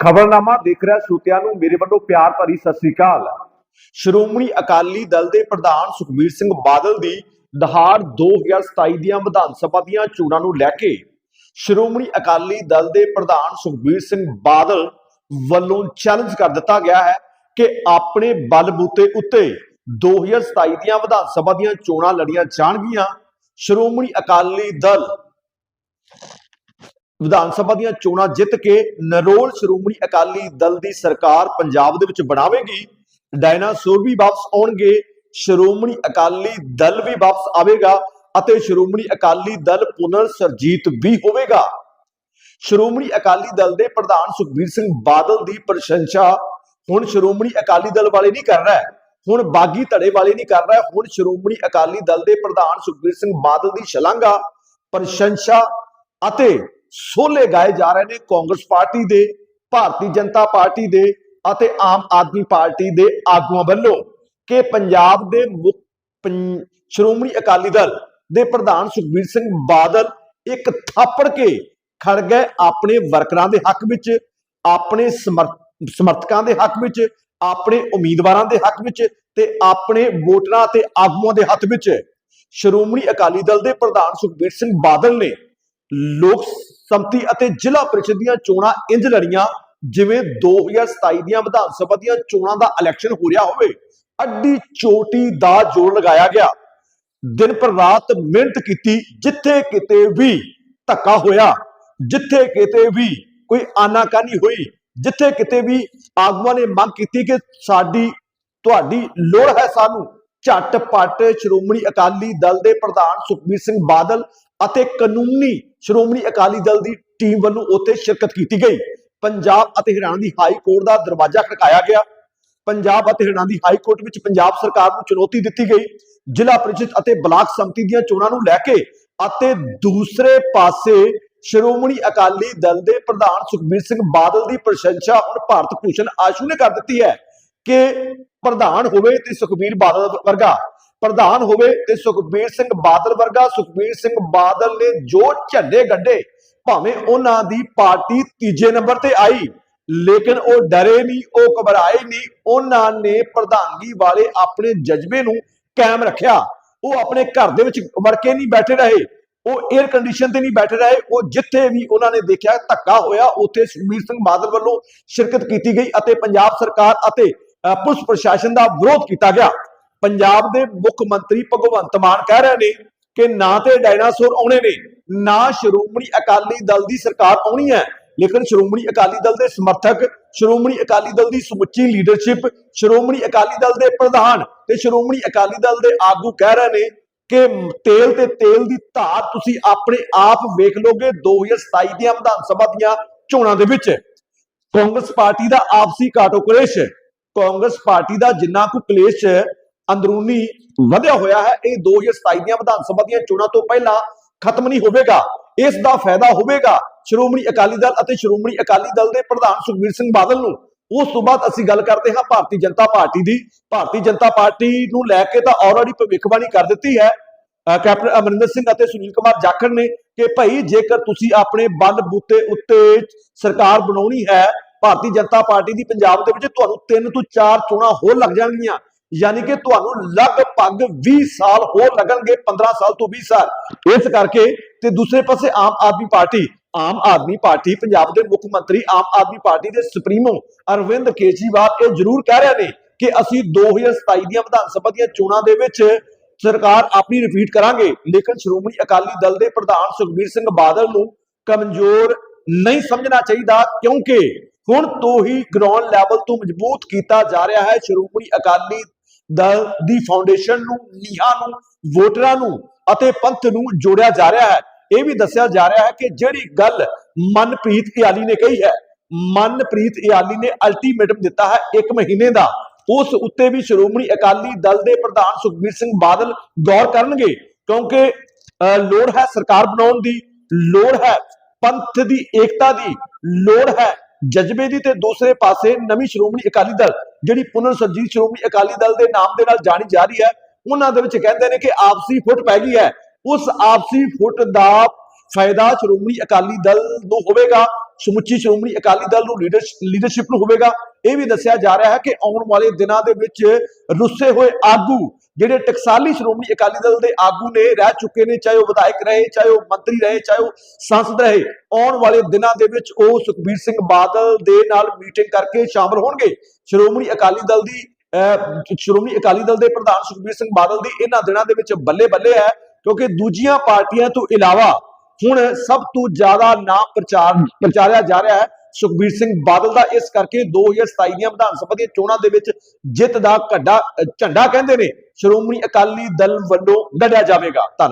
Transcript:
ਖਬਰਨਾਮਾ ਦੇਖ ਰਿਹਾ ਸਰੋਤਿਆਂ ਨੂੰ, ਮੇਰੇ ਵੱਲੋਂ ਪਿਆਰ ਭਰੀ ਸਤਿ ਸ੍ਰੀ ਅਕਾਲ। ਸ਼੍ਰੋਮਣੀ ਅਕਾਲੀ ਦਲ ਦੇ ਪ੍ਰਧਾਨ ਸੁਖਬੀਰ ਸਿੰਘ ਬਾਦਲ ਦੀ ਦਹਾੜ 2027 ਦੀਆਂ ਵਿਧਾਨ ਸਭਾ ਦੀਆਂ ਚੋਣਾਂ ਨੂੰ ਲੈ ਕੇ ਸ਼੍ਰੋਮਣੀ ਅਕਾਲੀ ਦਲ ਦੇ ਪ੍ਰਧਾਨ ਸੁਖਬੀਰ ਸਿੰਘ ਬਾਦਲ ਵੱਲੋਂ ਚੈਲੰਜ ਕਰ ਦਿੱਤਾ ਗਿਆ ਹੈ ਕਿ ਆਪਣੇ ਬਲਬੂਤੇ ਉੱਤੇ 2027 ਦੀਆਂ ਵਿਧਾਨ ਸਭਾ ਦੀਆਂ ਚੋਣਾਂ ਲੜੀਆਂ ਜਾਣਗੀਆਂ। ਸ਼੍ਰੋਮਣੀ ਅਕਾਲੀ ਦਲ ਵਿਧਾਨ ਸਭਾ ਦੀਆਂ ਚੋਣਾਂ ਜਿੱਤ ਕੇ ਨਰੋਲ ਸ਼੍ਰੋਮਣੀ ਅਕਾਲੀ ਦਲ ਦੀ ਸਰਕਾਰ ਪੰਜਾਬ ਦੇ ਵਿੱਚ ਬਣਾਵੇਗੀ ਡਾਇਨਾਸੌਰ ਵੀ ਵਾਪਸ ਆਉਣਗੇ, ਸ਼੍ਰੋਮਣੀ ਅਕਾਲੀ ਦਲ ਵੀ ਵਾਪਸ ਆਵੇਗਾ ਅਤੇ ਸ਼੍ਰੋਮਣੀ ਅਕਾਲੀ ਦਲ ਪੁਨਰ ਸਰਜੀਤ ਵੀ ਹੋਵੇਗਾ। ਸ਼੍ਰੋਮਣੀ ਅਕਾਲੀ ਦਲ ਦੇ ਪ੍ਰਧਾਨ ਸੁਖਬੀਰ ਸਿੰਘ ਬਾਦਲ ਦੀ ਪ੍ਰਸ਼ੰਸਾ ਹੁਣ ਸ਼੍ਰੋਮਣੀ ਅਕਾਲੀ ਦਲ ਵਾਲੇ ਨਹੀਂ ਕਰ ਰਿਹਾ, ਹੁਣ ਬਾਗੀ ਧੜੇ ਵਾਲੇ ਨਹੀਂ ਕਰ ਰਿਹਾ, ਹੁਣ ਸ਼੍ਰੋਮਣੀ ਅਕਾਲੀ ਦਲ ਦੇ ਪ੍ਰਧਾਨ ਸੁਖਬੀਰ ਸਿੰਘ ਬਾਦਲ ਦੀ ਸ਼ਲਾਘਾ, ਪ੍ਰਸ਼ੰਸਾ ਅਤੇ ਸੋਲੇ ਗਾਏ ਜਾ ਰਹੇ ਨੇ ਕਾਂਗਰਸ ਪਾਰਟੀ ਦੇ, ਭਾਰਤੀ ਜਨਤਾ ਪਾਰਟੀ ਦੇ ਅਤੇ ਆਮ ਆਦਮੀ ਪਾਰਟੀ ਦੇ ਆਗੂਆਂ ਵੱਲੋਂ ਕਿ ਪੰਜਾਬ ਦੇ ਸ਼੍ਰੋਮਣੀ ਅਕਾਲੀ ਦਲ ਦੇ ਪ੍ਰਧਾਨ ਸੁਖਬੀਰ ਸਿੰਘ ਬਾਦਲ ਇੱਕ ਥਾਪੜ ਕੇ ਖੜ ਗਏ ਆਪਣੇ ਵਰਕਰਾਂ ਦੇ ਹੱਕ ਵਿੱਚ, ਆਪਣੇ ਸਮਰਥ- ਸਮਰਥਕਾਂ ਦੇ ਹੱਕ ਵਿੱਚ, ਆਪਣੇ ਉਮੀਦਵਾਰਾਂ ਦੇ ਹੱਕ ਵਿੱਚ ਤੇ ਆਪਣੇ ਵੋਟਰਾਂ ਤੇ ਆਗੂਆਂ ਦੇ ਹੱਥ ਵਿੱਚ ਸ਼੍ਰੋਮਣੀ ਅਕਾਲੀ ਦਲ ਦੇ ਪ੍ਰਧਾਨ ਸੁਖਬੀਰ ਸਿੰਘ ਬਾਦਲ ਨੇ ਲੋਕ ਸੰਮਤੀ ਅਤੇ ਜ਼ਿਲ੍ਹਾ ਪ੍ਰੀਸ਼ਦ ਦੀਆਂ ਚੋਣਾਂ ਇੰਜ ਲੜੀਆਂ ਜਿਵੇਂ 2027 ਦੀਆਂ ਵਿਧਾਨ ਸਭਾ ਦੀਆਂ ਚੋਣਾਂ ਦਾ ਇਲੈਕਸ਼ਨ ਹੋ ਰਿਹਾ ਹੋਵੇ। ਅੱਡੀ ਚੋਟੀ ਦਾ ਜੋਰ ਲਗਾਇਆ ਗਿਆ। ਦਿਨ ਪਰ ਰਾਤ ਮਿਹਨਤ ਕੀਤੀ, ਜਿੱਥੇ ਕਿਤੇ ਵੀ ਧੱਕਾ ਹੋਇਆ, ਜਿੱਥੇ ਕਿਤੇ ਵੀ ਕੋਈ ਆਨਾਕਾਨੀ ਹੋਈ, ਜਿੱਥੇ ਕਿਤੇ ਵੀ ਆਗੂਆਂ ਨੇ ਮੰਗ ਕੀਤੀ ਕਿ ਸਾਡੀ, ਤੁਹਾਡੀ ਲੋੜ ਹੈ ਸਾਨੂੰ ਝਟਪਟ ਸ਼੍ਰੋਮਣੀ ਅਕਾਲੀ ਦਲ ਦੇ ਪ੍ਰਧਾਨ ਸੁਖਬੀਰ ਸਿੰਘ ਬਾਦਲ ਅਤੇ ਕਾਨੂੰਨੀ ਸ਼੍ਰੋਮਣੀ ਅਕਾਲੀ ਦਲ ਦੀ ਟੀਮ ਵੱਲੋਂ ਉੱਥੇ ਸ਼ਿਰਕਤ ਕੀਤੀ ਗਈ। ਪੰਜਾਬ ਅਤੇ ਹਰਿਆਣਾ ਦੀ ਹਾਈ ਕੋਰਟ ਦਾ ਦਰਵਾਜ਼ਾ ਖੜਕਾਇਆ ਗਿਆ। ਪੰਜਾਬ ਅਤੇ ਹਰਿਆਣਾ ਦੀ ਹਾਈ ਕੋਰਟ ਵਿੱਚ ਪੰਜਾਬ ਸਰਕਾਰ ਨੂੰ ਚੁਣੌਤੀ ਦਿੱਤੀ ਗਈ। ਜ਼ਿਲ੍ਹਾ ਪ੍ਰੀਸ਼ਦ ਅਤੇ ਬਲਾਕ ਸੰਮਤੀ ਦੀਆਂ ਚੋਣਾਂ ਨੂੰ ਲੈ ਕੇ ਅਤੇ ਦੂਸਰੇ ਪਾਸੇ ਸ਼੍ਰੋਮਣੀ ਅਕਾਲੀ ਦਲ ਦੇ ਪ੍ਰਧਾਨ ਸੁਖਬੀਰ ਸਿੰਘ ਬਾਦਲ ਦੀ ਪ੍ਰਸ਼ੰਸਾ ਹੁਣ ਭਾਰਤ ਭੂਸ਼ਣ ਆਸ਼ੂ ਨੇ ਕਰ ਦਿੱਤੀ ਹੈ ਕਿ ਪ੍ਰਧਾਨ ਹੋਵੇ ਤੇ ਸੁਖਬੀਰ ਬਾਦਲ ਵਰਗਾ। ਪ੍ਰਧਾਨ ਹੋਵੇ ਤੇ ਸੁਖਬੀਰ ਸਿੰਘ ਬਾਦਲ ਵਰਗਾ ਸੁਖਬੀਰ ਸਿੰਘ ਬਾਦਲ ਨੇ ਜੋ ਝੰਡੇ ਗੱਡੇ, ਭਾਵੇਂ ਉਹਨਾਂ ਦੀ ਪਾਰਟੀ ਤੀਜੇ ਨੰਬਰ ਤੇ ਆਈ, ਲੇਕਿਨ ਉਹ ਡਰੇ ਨਹੀਂ, ਉਹ ਘਬਰਾਏ ਨਹੀਂ, ਉਹਨਾਂ ਨੇ ਪ੍ਰਧਾਨਗੀ ਵਾਲੇ ਆਪਣੇ ਜਜ਼ਬੇ ਨੂੰ ਕਾਇਮ ਰੱਖਿਆ। ਉਹ ਆਪਣੇ ਘਰ ਦੇ ਵਿੱਚ ਵੜ ਕੇ ਨਹੀਂ ਬੈਠੇ ਰਹੇ, ਉਹ 에ਅਰ ਕੰਡੀਸ਼ਨ ਤੇ ਨਹੀਂ ਬੈਠੇ ਰਹੇ, ਉਹ ਜਿੱਥੇ ਵੀ ਉਹਨਾਂ ਨੇ ਦੇਖਿਆ ਧੱਕਾ ਹੋਇਆ, ਉੱਥੇ ਸੁਖਬੀਰ ਸਿੰਘ ਬਾਦਲ ਵੱਲੋਂ ਸ਼ਿਰਕਤ ਕੀਤੀ ਗਈ ਅਤੇ ਪੰਜਾਬ ਸਰਕਾਰ ਅਤੇ ਪੁਲਿਸ ਪ੍ਰਸ਼ਾਸਨ ਦਾ ਵਿਰੋਧ ਕੀਤਾ ਗਿਆ। ਪੰਜਾਬ ਦੇ ਮੁੱਖ ਮੰਤਰੀ ਭਗਵੰਤ ਮਾਨ ਕਹਿ ਰਹੇ ਨੇ ਕਿ ਨਾ ਤੇ ਡਾਇਨਾਸੌਰ ਆਉਣੇ ਨੇ, ਨਾ ਸ਼੍ਰੋਮਣੀ ਅਕਾਲੀ ਦਲ ਦੀ ਸਰਕਾਰ ਆਉਣੀ ਹੈ। ਲੇਕਿਨ ਸ਼੍ਰੋਮਣੀ ਅਕਾਲੀ ਦਲ ਦੇ ਸਮਰਥਕ, ਸ਼੍ਰੋਮਣੀ ਅਕਾਲੀ ਦਲ ਦੀ ਸਮੁੱਚੀ ਲੀਡਰਸ਼ਿਪ ਸ਼੍ਰੋਮਣੀ ਅਕਾਲੀ ਦਲ ਦੇ ਪ੍ਰਧਾਨ ਤੇ ਸ਼੍ਰੋਮਣੀ ਅਕਾਲੀ ਦਲ ਦੇ ਆਗੂ ਕਹਿ ਰਹੇ ਨੇ ਕਿ ਤੇਲ ਤੇ ਤੇਲ ਦੀ ਧਾਰ ਤੁਸੀਂ ਆਪਣੇ ਆਪ ਵੇਖ ਲੋਗੇ 2027 ਦੀਆਂ ਵਿਧਾਨ ਸਭਾ ਦੀਆਂ ਚੋਣਾਂ ਦੇ ਵਿੱਚ। ਕਾਂਗਰਸ ਪਾਰਟੀ ਦਾ ਆਪਸੀ ਕਾਟੋ ਕਲੇਸ਼, ਕਾਂਗਰਸ ਪਾਰਟੀ ਦਾ ਜਿੰਨਾ ਕੁ ਕਲੇਸ਼ ਅੰਦਰੂਨੀ ਵਧਿਆ ਹੋਇਆ ਹੈ। ਇਹ 2027 ਦੀਆਂ ਵਿਧਾਨ ਸਭਾ ਦੀਆਂ ਚੋਣਾਂ ਤੋਂ ਪਹਿਲਾਂ ਖਤਮ ਨਹੀਂ ਹੋਵੇਗਾ। ਇਸ ਦਾ ਫਾਇਦਾ ਹੋਵੇਗਾ ਸ਼੍ਰੋਮਣੀ ਅਕਾਲੀ ਦਲ ਅਤੇ ਸ਼੍ਰੋਮਣੀ ਅਕਾਲੀ ਦਲ ਦੇ ਪ੍ਰਧਾਨ ਸੁਖਬੀਰ ਸਿੰਘ ਬਾਦਲ ਨੂੰ। ਉਸ ਤੋਂ ਬਾਅਦ ਅਸੀਂ ਗੱਲ ਕਰਦੇ ਹਾਂ ਭਾਰਤੀ ਜਨਤਾ ਪਾਰਟੀ ਦੀ। ਭਾਰਤੀ ਜਨਤਾ ਪਾਰਟੀ ਨੂੰ ਲੈ ਕੇ ਤਾਂ ਆਲਰੇਡੀ ਭਵਿੱਖਬਾਣੀ ਕਰ ਦਿੱਤੀ ਹੈ। ਕੈਪਟਨ ਅਮਰਿੰਦਰ ਸਿੰਘ ਅਤੇ ਸੁਨੀਲ ਕੁਮਾਰ ਜਾਖੜ ਨੇ ਕਿ ਭਾਈ ਜੇਕਰ ਤੁਸੀਂ ਆਪਣੇ ਬਲ ਬੂਤੇ ਉੱਤੇ ਸਰਕਾਰ ਬਣਾਉਣੀ ਹੈ, ਭਾਰਤੀ ਜਨਤਾ ਪਾਰਟੀ ਦੀ ਪੰਜਾਬ ਦੇ ਵਿੱਚ ਤੁਹਾਨੂੰ ਤਿੰਨ ਤੋਂ ਚਾਰ ਚੋਣਾਂ ਹੋਰ ਲੱਗ ਜਾਣਗੀਆਂ। ਯਾਨੀ ਕਿ ਤੁਹਾਨੂੰ ਲਗਭਗ 20 ਸਾਲ ਹੋਰ ਲੱਗਣਗੇ 15 ਸਾਲ ਤੋਂ 20 ਸਾਲ। ਇਸ ਕਰਕੇ ਤੇ ਦੂਸਰੇ ਪਾਸੇ ਆਮ ਆਦਮੀ ਪਾਰਟੀ, ਆਮ ਆਦਮੀ ਪਾਰਟੀ, ਪੰਜਾਬ ਦੇ ਮੁੱਖ ਮੰਤਰੀ, ਆਮ ਆਦਮੀ ਪਾਰਟੀ ਦੇ ਸੁਪਰੀਮੋ ਅਰਵਿੰਦ ਕੇਜਰੀਵਾਲ ਇਹ ਜ਼ਰੂਰ ਕਹਿ ਰਹੇ ਨੇ ਕਿ ਅਸੀਂ 2027 ਦੀਆਂ ਵਿਧਾਨ ਸਭਾ ਦੀਆਂ ਚੋਣਾਂ ਦੇ ਵਿੱਚ ਸਰਕਾਰ ਆਪਣੀ ਰਿਪੀਟ ਕਰਾਂਗੇ। ਲੇਕਿਨ ਸ਼੍ਰੋਮਣੀ ਅਕਾਲੀ ਦਲ ਦੇ ਪ੍ਰਧਾਨ ਸੁਖਬੀਰ ਸਿੰਘ ਬਾਦਲ ਨੂੰ ਕਮਜ਼ੋਰ ਨਹੀਂ ਸਮਝਣਾ ਚਾਹੀਦਾ, ਕਿਉਂਕਿ ਹੁਣ ਤੋਂ ਹੀ ਗਰਾਊਂਡ ਲੈਵਲ ਤੋਂ ਮਜ਼ਬੂਤ ਕੀਤਾ ਜਾ ਰਿਹਾ ਹੈ। ਸ਼੍ਰੋਮਣੀ ਅਕਾਲੀ ਦਲ ਦੀ ਫਾਊਂਡੇਸ਼ਨ ਨੂੰ ਨੀਹਾਂ ਨੂੰ ਵੋਟਰਾਂ ਨੂੰ ਅਤੇ ਪੰਥ ਨੂੰ ਜੋੜਿਆ ਜਾ ਰਿਹਾ ਹੈ। ਇਹ ਵੀ ਦੱਸਿਆ ਜਾ ਰਿਹਾ ਹੈ ਕਿ ਜਿਹੜੀ ਗੱਲ ਮਨਪ੍ਰੀਤ ਇਆਲੀ ਨੇ ਕਹੀ ਹੈ ਮਨਪ੍ਰੀਤ ਇਆਲੀ ਨੇ ਅਲਟੀਮੇਟਮ ਦਿੱਤਾ ਹੈ 1 ਮਹੀਨੇ ਦਾ। ਉਸ ਉੱਤੇ ਵੀ ਸ਼੍ਰੋਮਣੀ ਅਕਾਲੀ ਦਲ ਦੇ ਪ੍ਰਧਾਨ ਸੁਖਬੀਰ ਸਿੰਘ ਬਾਦਲ ਗੌਰ ਕਰਨਗੇ ਕਿਉਂਕਿ ਅਹ, ਲੋੜ ਹੈ ਸਰਕਾਰ ਬਣਾਉਣ ਦੀ ਲੋੜ ਹੈ ਪੰਥ ਦੀ ਏਕਤਾ ਦੀ ਲੋੜ ਹੈ ਜਜ਼ਬੇ ਦੀ ਤੇ ਦੂਸਰੇ ਪਾਸੇ ਨਵੀਂ ਸ਼੍ਰੋਮਣੀ ਅਕਾਲੀ ਦਲ, ਜਿਹੜੀ ਪੁਨਰ ਸਰਜੀਤ ਸ਼੍ਰੋਮਣੀ ਅਕਾਲੀ ਦਲ ਦੇ ਨਾਮ ਦੇ ਨਾਲ ਜਾਣੀ ਜਾ ਰਹੀ ਹੈ, ਉਹਨਾਂ ਦੇ ਵਿੱਚ ਕਹਿੰਦੇ ਨੇ ਕਿ ਆਪਸੀ ਫੁੱਟ ਪੈ ਗਈ ਹੈ। ਉਸ ਆਪਸੀ ਫੁੱਟ ਦਾ ਫਾਇਦਾ ਸ਼੍ਰੋਮਣੀ ਅਕਾਲੀ ਦਲ ਨੂੰ ਹੋਵੇਗਾ ਸਮੁੱਚੀ ਸ਼੍ਰੋਮਣੀ ਅਕਾਲੀ ਦਲ ਨੂੰ ਲੀਡਰਸ਼ਿਪ ਨੂੰ ਹੋਵੇਗਾ। ਇਹ ਵੀ ਦੱਸਿਆ ਜਾ ਰਿਹਾ ਹੈ ਕਿ ਆਉਣ ਵਾਲੇ ਦਿਨਾਂ ਦੇ ਵਿੱਚ ਰੁੱਸੇ ਹੋਏ ਆਗੂ ਜਿਹੜੇ ਟਕਸਾਲੀ ਸ਼੍ਰੋਮਣੀ ਅਕਾਲੀ ਦਲ ਦੇ ਆਗੂ ਨੇ ਰਹਿ ਚੁੱਕੇ ਨੇ ਚਾਹੇ ਉਹ ਵਿਧਾਇਕ ਰਹੇ ਚਾਹੇ ਉਹ ਮੰਤਰੀ ਰਹੇ ਚਾਹੇ ਉਹ ਸੰਸਦ ਰਹੇ ਆਉਣ ਵਾਲੇ ਦਿਨਾਂ ਦੇ ਵਿੱਚ ਉਹ ਸੁਖਬੀਰ ਸਿੰਘ ਬਾਦਲ ਦੇ ਨਾਲ ਮੀਟਿੰਗ ਕਰਕੇ ਸ਼ਾਮਲ ਹੋਣਗੇ। ਸ਼੍ਰੋਮਣੀ ਅਕਾਲੀ ਦਲ ਦੀ ਅਹ, ਸ਼੍ਰੋਮਣੀ ਅਕਾਲੀ ਦਲ ਦੇ ਪ੍ਰਧਾਨ ਸੁਖਬੀਰ ਸਿੰਘ ਬਾਦਲ ਦੀ ਇਹਨਾਂ ਦਿਨਾਂ ਦੇ ਵਿੱਚ ਬੱਲੇ ਬੱਲੇ ਹੈ ਕਿਉਂਕਿ ਦੂਜੀਆਂ ਪਾਰਟੀਆਂ ਤੋਂ ਇਲਾਵਾ ਹੁਣ ਸਭ ਤੋਂ ਜ਼ਿਆਦਾ ਨਾਮ ਪ੍ਰਚਾਰ ਪ੍ਰਚਾਰਿਆ ਜਾ ਰਿਹਾ ਹੈ ਸੁਖਬੀਰ ਸਿੰਘ ਬਾਦਲ ਦਾ ਇਸ ਕਰਕੇ 2027 ਦੀਆਂ ਵਿਧਾਨ ਸਭਾ ਦੀਆਂ ਚੋਣਾਂ ਦੇ ਵਿੱਚ ਜਿੱਤ ਦਾ ਘੱਡਾ ਝੰਡਾ ਕਹਿੰਦੇ ਨੇ। ਸ਼੍ਰੋਮਣੀ ਅਕਾਲੀ ਦਲ ਵੱਲੋਂ ਗੱਡਿਆ ਜਾਵੇਗਾ। ਧੰਨਵਾਦ।